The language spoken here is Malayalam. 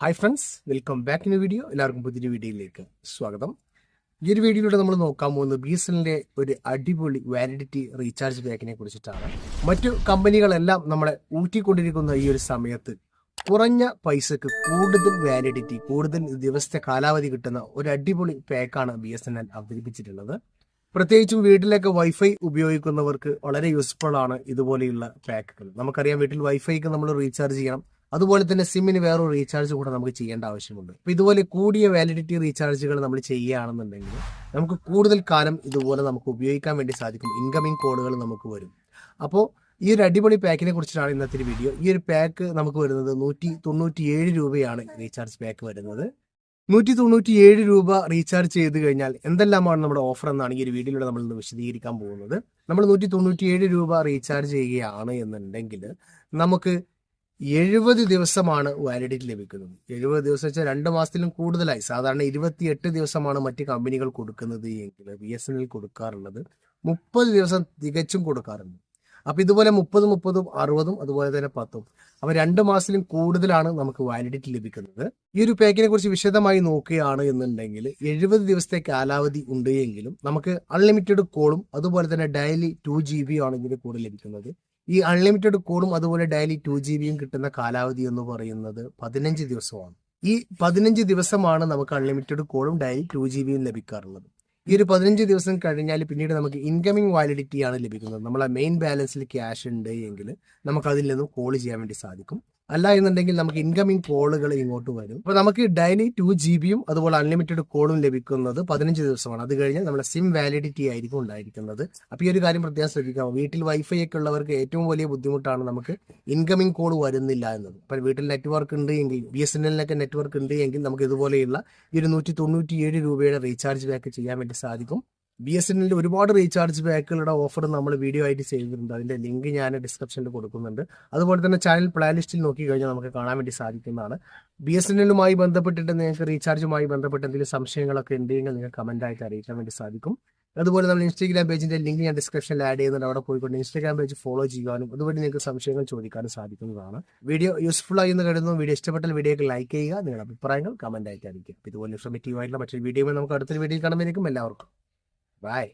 Hi friends welcome back in video എല്ലാവർക്കും പുതിയൊരു വീഡിയോയിലേക്ക് സ്വാഗതം. ഈ ഒരു വീഡിയോയിലൂടെ നമ്മൾ നോക്കാൻ പോകുന്നത് ബി എസ് എല്ലിന്റെ ഒരു അടിപൊളി വാലിഡിറ്റി റീചാർജ് പാക്കിനെ കുറിച്ചിട്ടാണ്. മറ്റു കമ്പനികളെല്ലാം നമ്മളെ ഊറ്റിക്കൊണ്ടിരിക്കുന്ന ഈ ഒരു സമയത്ത് കുറഞ്ഞ പൈസക്ക് കൂടുതൽ വാലിഡിറ്റി കൂടുതൽ ദിവസത്തെ കാലാവധി കിട്ടുന്ന ഒരു അടിപൊളി പാക്കാണ് ബി എസ് എൻ എൽ അവതരിപ്പിച്ചിട്ടുള്ളത്. പ്രത്യേകിച്ചും വീട്ടിലൊക്കെ വൈഫൈ ഉപയോഗിക്കുന്നവർക്ക് വളരെ യൂസ്ഫുൾ ആണ് ഇതുപോലെയുള്ള പാക്കുകൾ നമുക്കറിയാം വീട്ടിൽ വൈഫൈക്ക് നമ്മൾ റീചാർജ് ചെയ്യണം. അതുപോലെ തന്നെ സിമ്മിന് വേറൊരു റീചാർജ് കൂടെ നമുക്ക് ചെയ്യേണ്ട ആവശ്യമുണ്ട്. അപ്പോൾ ഇതുപോലെ കൂടിയ വാലിഡിറ്റി റീചാർജുകൾ നമ്മൾ ചെയ്യുകയാണെന്നുണ്ടെങ്കിൽ നമുക്ക് കൂടുതൽ കാലം ഇതുപോലെ നമുക്ക് ഉപയോഗിക്കാൻ വേണ്ടി സാധിക്കും. ഇൻകമിംഗ് കോളുകൾ നമുക്ക് വരും. അപ്പോൾ ഈ ഒരു അടിപൊളി പാക്കിനെ കുറിച്ചിട്ടാണ് ഇന്നത്തെ വീഡിയോ ഈ ഒരു പാക്ക് നമുക്ക് വരുന്നത് നൂറ്റി തൊണ്ണൂറ്റി ഏഴ് രൂപയാണ് റീചാർജ് പാക്ക് വരുന്നത്. നൂറ്റി തൊണ്ണൂറ്റി ഏഴ് രൂപ റീചാർജ് ചെയ്ത് കഴിഞ്ഞാൽ എന്തെല്ലാമാണ് നമ്മുടെ ഓഫർ എന്നാണ് ഈ ഒരു വീഡിയോയിലൂടെ നമ്മൾ ഇന്ന് വിശദീകരിക്കാൻ പോകുന്നത്. നമ്മൾ നൂറ്റി തൊണ്ണൂറ്റി ഏഴ് രൂപ റീചാർജ് ചെയ്യുകയാണ് എന്നുണ്ടെങ്കിൽ നമുക്ക് എഴുപത് ദിവസമാണ് വാലിഡിറ്റി ലഭിക്കുന്നത്. എഴുപത് ദിവസം വെച്ചാൽ രണ്ട് മാസത്തിലും കൂടുതലായി. സാധാരണ ഇരുപത്തിയെട്ട് ദിവസമാണ് മറ്റ് കമ്പനികൾ കൊടുക്കുന്നത് എങ്കിൽ ബി എസ് എൻ എൽ കൊടുക്കാറുള്ളത്. മുപ്പത് ദിവസം തികച്ചും കൊടുക്കാറുണ്ട്. അപ്പൊ ഇതുപോലെ മുപ്പതും മുപ്പതും അറുപതും അതുപോലെ തന്നെ പത്തും. അപ്പൊ രണ്ട് മാസത്തിലും കൂടുതലാണ് നമുക്ക് വാലിഡിറ്റി ലഭിക്കുന്നത്. ഈ ഒരു പാക്കിനെ കുറിച്ച് വിശദമായി നോക്കുകയാണ് എന്നുണ്ടെങ്കിൽ എഴുപത് ദിവസത്തെ കാലാവധി ഉണ്ട് എങ്കിലും നമുക്ക് അൺലിമിറ്റഡ് കോളും അതുപോലെ തന്നെ ഡെയിലി ടു ജി ബി ആണ് ഇതിന്റെ കൂടെ ലഭിക്കുന്നത്. ഈ അൺലിമിറ്റഡ് കോളും അതുപോലെ ഡെയിലി ടു ജി ബിയും കിട്ടുന്ന കാലാവധി എന്ന് പറയുന്നത് പതിനഞ്ച് ദിവസമാണ്. ഈ പതിനഞ്ച് ദിവസമാണ് നമുക്ക് അൺലിമിറ്റഡ് കോളും ഡെയിലി ടു ജി ബിയും ലഭിക്കാറുള്ളത്. ഈ ഒരു പതിനഞ്ച് ദിവസം കഴിഞ്ഞാൽ പിന്നീട് നമുക്ക് ഇൻകമിംഗ് വാലിഡിറ്റി ആണ് ലഭിക്കുന്നത്. നമ്മളെ മെയിൻ ബാലൻസിൽ ക്യാഷ് ഉണ്ട് എങ്കിൽ നമുക്ക് അതിൽ നിന്നും കോൾ ചെയ്യാൻ വേണ്ടി സാധിക്കും. അല്ല എന്നുണ്ടെങ്കിൽ നമുക്ക് ഇൻകമിംഗ് കോളുകൾ ഇങ്ങോട്ട് വരും. അപ്പോൾ നമുക്ക് ഡെയിലി ടു ജി ബിയും അതുപോലെ അൺലിമിറ്റഡ് കോളും ലഭിക്കുന്നത് പതിനഞ്ച് ദിവസമാണ്. അത് കഴിഞ്ഞാൽ നമ്മുടെ സിം വാലിഡിറ്റി ആയിരിക്കും ഉണ്ടായിരിക്കുന്നത്. അപ്പോൾ ഈ ഒരു കാര്യം പ്രത്യേകം ശ്രദ്ധിക്കാം വീട്ടിൽ വൈഫൈ ഒക്കെ ഉള്ളവർക്ക് ഏറ്റവും വലിയ ബുദ്ധിമുട്ടാണ് നമുക്ക് ഇൻകമിംഗ് കോൾ വരുന്നില്ല എന്നത്. അപ്പോൾ വീട്ടിൽ നെറ്റ്വർക്ക് ഉണ്ട് എങ്കിൽ ബി എസ് എൻ എല്ലിനൊക്കെ നെറ്റ്വർക്ക് ഉണ്ട് എങ്കിൽ നമുക്ക് ഇതുപോലെയുള്ള ഈ ഒരു നൂറ്റി തൊണ്ണൂറ്റി ഏഴ് രൂപയുടെ റീചാർജ് പാക്ക് ചെയ്യാൻ വേണ്ടി സാധിക്കും. ബി എസ് എൻ എല്ലിന്റെ ഒരുപാട് റീചാർജ് പാക്കുകളുടെ ഓഫർ നമ്മൾ വീഡിയോ ആയിട്ട് ചെയ്തിട്ടുണ്ട്. അതിന്റെ ലിങ്ക് ഞാൻ ഡിസ്ക്രിപ്ഷനിൽ കൊടുക്കുന്നുണ്ട്. അതുപോലെ തന്നെ ചാനൽ പ്ലേലിസ്റ്റിൽ നോക്കി കഴിഞ്ഞാൽ നമുക്ക് കാണാൻ വേണ്ടി സാധിക്കുന്നതാണ്. ബി എസ് എൻ എല്ലുമായി ബന്ധപ്പെട്ടിട്ട് നിങ്ങൾക്ക് റീചാർജുമായി ബന്ധപ്പെട്ട് എന്തെങ്കിലും സംശയങ്ങളൊക്കെ ഉണ്ടെങ്കിൽ നിങ്ങൾക്ക് കമന്റായിട്ട് അറിയിക്കാൻ വേണ്ടി സാധിക്കും. അതുപോലെ നമ്മൾ ഇൻസ്റ്റാഗ്രാം പേജിന്റെ ലിങ്ക് ഞാൻ ഡിസ്ക്രിപ്ഷനിൽ ആഡ് ചെയ്യുന്നുണ്ട്. അവിടെ പോയിക്കൊണ്ട് ഇൻസ്റ്റാഗ്രാം പേജ് ഫോളോ ചെയ്യാനും അതുവഴി നിങ്ങൾക്ക് സംശയങ്ങൾ ചോദിക്കാനും സാധിക്കുന്നതാണ്. വീഡിയോ യൂസ്ഫുൾ ആയി എന്ന് കരുതുന്നു. വീഡിയോ ഇഷ്ടപ്പെട്ടാൽ വീഡിയോക്ക് ലൈക്ക് ചെയ്യുക. നിങ്ങളുടെ അഭിപ്രായങ്ങൾ കമന്റ് ആയിട്ട് അറിയിക്കുക. ഇതുപോലെ ഇൻഫർമേറ്റീവ് ആയിട്ടുള്ള മറ്റൊരു വീഡിയോ നമുക്ക് അടുത്തൊരു വീഡിയോയിൽ കാണുമ്പോഴേക്കും എല്ലാവർക്കും ബൈ